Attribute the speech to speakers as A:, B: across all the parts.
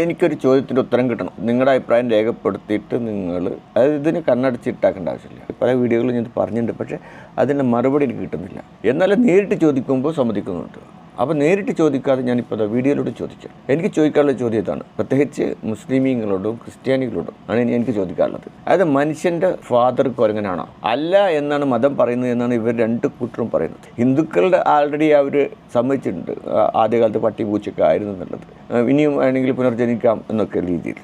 A: എനിക്കൊരു ചോദ്യത്തിന്റെ ഉത്തരം കിട്ടണം. നിങ്ങളുടെ അഭിപ്രായം രേഖപ്പെടുത്തിയിട്ട് നിങ്ങൾ അതായത് ഇതിന് കണ്ണടച്ചിട്ടാക്കേണ്ട ആവശ്യമില്ല. പല വീഡിയോകളും ഞാൻ പറഞ്ഞിട്ടുണ്ട്. പക്ഷേ അതിന്റെ മറുപടി എനിക്ക് കിട്ടുന്നില്ല. എന്നാലും നേരിട്ട് ചോദിക്കുമ്പോൾ സമ്മതിക്കുന്നുണ്ട്. അപ്പോൾ നേരിട്ട് ചോദിക്കാതെ ഞാനിപ്പോൾ ദാ വീഡിയോയിലൂടെ ചോദിക്കാം. എനിക്ക് ചോദിക്കാനുള്ള ചോദ്യം ഇതാണ്. പ്രത്യേകിച്ച് മുസ്ലിമീങ്ങളോടും ക്രിസ്ത്യാനികളോടും ആണ് ഇനി എനിക്ക് ചോദിക്കാനുള്ളത്. അതായത് മനുഷ്യന്റെ ഫാദർ കുരങ്ങനാണോ അല്ല എന്നാണ് മതം പറയുന്നത് എന്നാണ് ഇവർ രണ്ട് കൂട്ടരും പറയുന്നത്. ഹിന്ദുക്കളുടെ ആൾറെഡി അവർ സമ്മതിച്ചിട്ടുണ്ട്. ആദ്യകാലത്ത് പട്ടി പൂച്ചയൊക്കെ ആയിരുന്നു എന്നുള്ളത്. ഇനിയും വേണമെങ്കിൽ പുനർജനിക്കാം എന്നൊക്കെ രീതിയിൽ.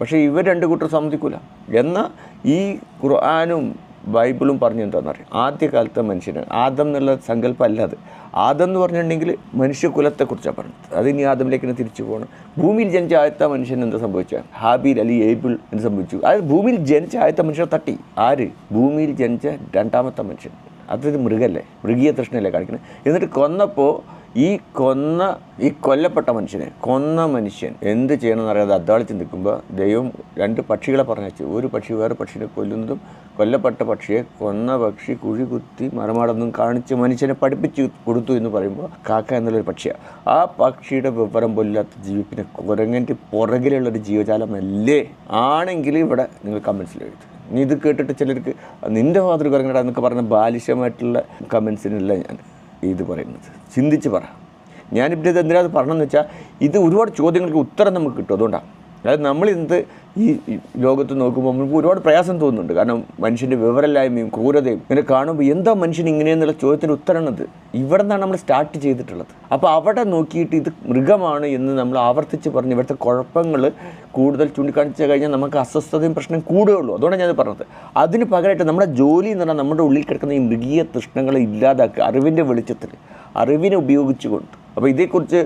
A: പക്ഷേ ഇവർ രണ്ട് കൂട്ടർ സമ്മതിക്കൂല. എന്ന ഈ ഖുർആാനും ബൈബിളും പറഞ്ഞു എന്താണെന്നറിയാം ആദ്യകാലത്തെ മനുഷ്യന് ആദം എന്നുള്ള സങ്കല്പം അത്. ആദം എന്ന് പറഞ്ഞിട്ടുണ്ടെങ്കിൽ മനുഷ്യകുലത്തെക്കുറിച്ചാണ് പറഞ്ഞത്. അത് ഇനി ആദമിലേക്ക് തന്നെ തിരിച്ചു പോകണം. ഭൂമിയിൽ ജനിച്ച ആദ്യത്തെ മനുഷ്യൻ എന്താ സംഭവിച്ചത്? ഹാബിൽ അലി ഏബിൾ എന്ന് സംഭവിച്ചു. അതായത് ഭൂമിയിൽ ജനിച്ച ആദ്യത്തെ മനുഷ്യനെ തട്ടി. ആര്? ഭൂമിയിൽ ജനിച്ച രണ്ടാമത്തെ മനുഷ്യൻ. അതൊരു മൃഗല്ലേ? മൃഗീയ തൃഷ്ണയല്ലേ കാണിക്കുന്നത്? എന്നിട്ട് കൊന്നപ്പോൾ ഈ കൊന്ന ഈ കൊല്ലപ്പെട്ട മനുഷ്യനെ കൊന്ന മനുഷ്യൻ എന്ത് ചെയ്യണമെന്ന് അറിയാതെ അദ്ദേഹത്തിൽ നിൽക്കുമ്പോൾ ദൈവം രണ്ട് പക്ഷികളെ പറഞ്ഞു ഒരു പക്ഷി വേറെ പക്ഷിനെ കൊല്ലുന്നതും കൊല്ലപ്പെട്ട പക്ഷിയെ കൊന്ന പക്ഷി കുഴി കുത്തി മരമാടൊന്നും കാണിച്ച് മനുഷ്യനെ പഠിപ്പിച്ച് കൊടുത്തു എന്ന് പറയുമ്പോൾ കാക്ക എന്നുള്ളൊരു പക്ഷിയാണ് ആ പക്ഷിയുടെ വിവരം പോലില്ലാത്ത ജീവിപ്പിനെ കുരങ്ങന്റെ പുറകിലുള്ളൊരു ജീവജാലമല്ലേ ആണെങ്കിൽ ഇവിടെ നിങ്ങൾ കമൻസിൽ എഴുതും നീ ഇത് കേട്ടിട്ട് ചിലർക്ക് നിന്റെ ഫാദർ കുരങ്ങടാ എന്നൊക്കെ പറഞ്ഞ ബാലിശമായിട്ടുള്ള കമൻസിനല്ല ഞാൻ. ഇത് പറയുന്നത്. ചിന്തിച്ച് പറ. ഞാനിപ്പോൾ ഇത് എന്തിനാ പറഞ്ഞതെന്ന് വെച്ചാൽ ഇത് ഒരുപാട് ചോദ്യങ്ങൾക്ക് ഉത്തരം നമുക്ക് കിട്ടും. അതുകൊണ്ടാണ് അതായത് നമ്മൾ ഇന്നത്തെ ഈ ലോകത്ത് നോക്കുമ്പോൾ നമുക്ക് ഒരുപാട് പ്രയാസം തോന്നുന്നുണ്ട്. കാരണം മനുഷ്യന്റെ വിവരമില്ലായ്മയും ക്രൂരതയും ഇങ്ങനെ കാണുമ്പോൾ എന്താ മനുഷ്യൻ ഇങ്ങനെയെന്നുള്ള ചോദ്യത്തിന് ഉത്തരണത് ഇവിടെ നിന്നാണ് നമ്മൾ സ്റ്റാർട്ട് ചെയ്തിട്ടുള്ളത്. അപ്പോൾ അവിടെ നോക്കിയിട്ട് ഇത് മൃഗമാണ് എന്ന് നമ്മൾ ആവർത്തിച്ച് പറഞ്ഞ് ഇവിടുത്തെ കുഴപ്പങ്ങൾ കൂടുതൽ ചൂണ്ടിക്കാണിച്ച് കഴിഞ്ഞാൽ നമുക്ക് അസ്വസ്ഥതയും പ്രശ്നം കൂടുകയുള്ളൂ അതുകൊണ്ടാണ് ഞാൻ പറഞ്ഞത്. അതിന് പകരമായിട്ട് നമ്മുടെ ജോലി എന്ന് പറഞ്ഞാൽ നമ്മുടെ ഉള്ളിൽ കിടക്കുന്ന ഈ മൃഗീയ തൃഷ്ണങ്ങളെ ഇല്ലാതാക്കുക അറിവിന്റെ വെളിച്ചത്തിൽ അറിവിനെ ഉപയോഗിച്ചുകൊണ്ട്. അപ്പോൾ ഇതേക്കുറിച്ച്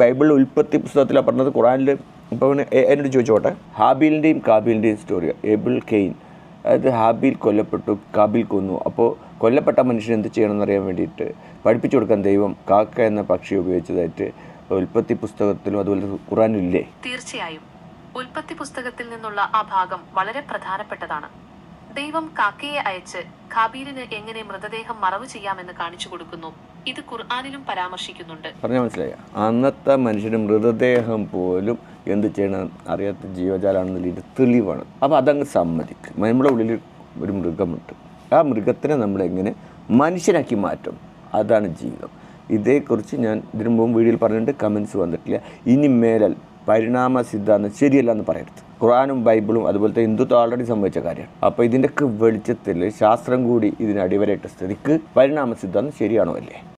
A: ബൈബിളിൽ ഉൽപ്പത്തി പുസ്തകത്തിലാണ് പറഞ്ഞത് ഖുറാനിൽ ഇപ്പോൾ എന്നോട് ചോദിച്ചോട്ടെ? ഹാബീലിന്റെയും കാബീലിന്റെയും സ്റ്റോറി ഏബിൾ കെയിൻ. അതായത് ഹാബിൽ കൊല്ലപ്പെട്ടു കാബിൽ കൊന്നു. അപ്പോൾ കൊല്ലപ്പെട്ട മനുഷ്യൻ എന്ത് ചെയ്യണമെന്ന് അറിയാൻ വേണ്ടിയിട്ട് പഠിപ്പിച്ചു കൊടുക്കാൻ ദൈവം കാക്ക എന്ന പക്ഷി ഉപയോഗിച്ചതായിട്ട് ഉൽപ്പത്തി പുസ്തകത്തിലും അതുപോലെ ഖുറാനില്ലേ
B: തീർച്ചയായും. ഉൽപ്പത്തി പുസ്തകത്തിൽ നിന്നുള്ള ആ ഭാഗം വളരെ പ്രധാനപ്പെട്ടതാണ്. ദൈവം കാക്കയെ അയച്ച് ഖാബീലിന് എങ്ങനെ മൃതദേഹം മറവ് ചെയ്യാമെന്ന് കാണിച്ചു കൊടുക്കുന്നു. ഇത് ഖുർആാനിലും പരാമർശിക്കുന്നുണ്ട്.
A: പറഞ്ഞാൽ മനസ്സിലായ? അന്നത്തെ മനുഷ്യന് മൃതദേഹം പോലും എന്ത് ചെയ്യണം അറിയാത്ത ജീവജാലാണെന്നുള്ള ഇത് തെളിവാണ്. അപ്പോൾ അതങ്ങ് സമ്മതിക്കും. നമ്മുടെ ഉള്ളിൽ ഒരു മൃഗമുണ്ട്. ആ മൃഗത്തിനെ നമ്മളെങ്ങനെ മനുഷ്യനാക്കി മാറ്റും? അതാണ് ജീവിതം. ഇതേക്കുറിച്ച് ഞാൻ ഇതിനു മുമ്പ് വീഡിയോയിൽ പറഞ്ഞിട്ട് കമൻസ് വന്നിട്ടില്ല. ഇനി മേലൽ പരിണാമ സിദ്ധാന്തം ശരിയല്ല എന്ന് പറയരുത്. ഖുറാനും ബൈബിളും അതുപോലത്തെ ഹിന്ദുത്വം ആൾറെഡി സംഭവിച്ച കാര്യമാണ്. അപ്പോൾ ഇതിന്റെയൊക്കെ വെളിച്ചത്തിൽ ശാസ്ത്രം കൂടി ഇതിന് അടിവരയിട്ട സ്ഥിതിക്ക് പരിണാമ സിദ്ധാന്തം ശരിയാണോ അല്ലേ?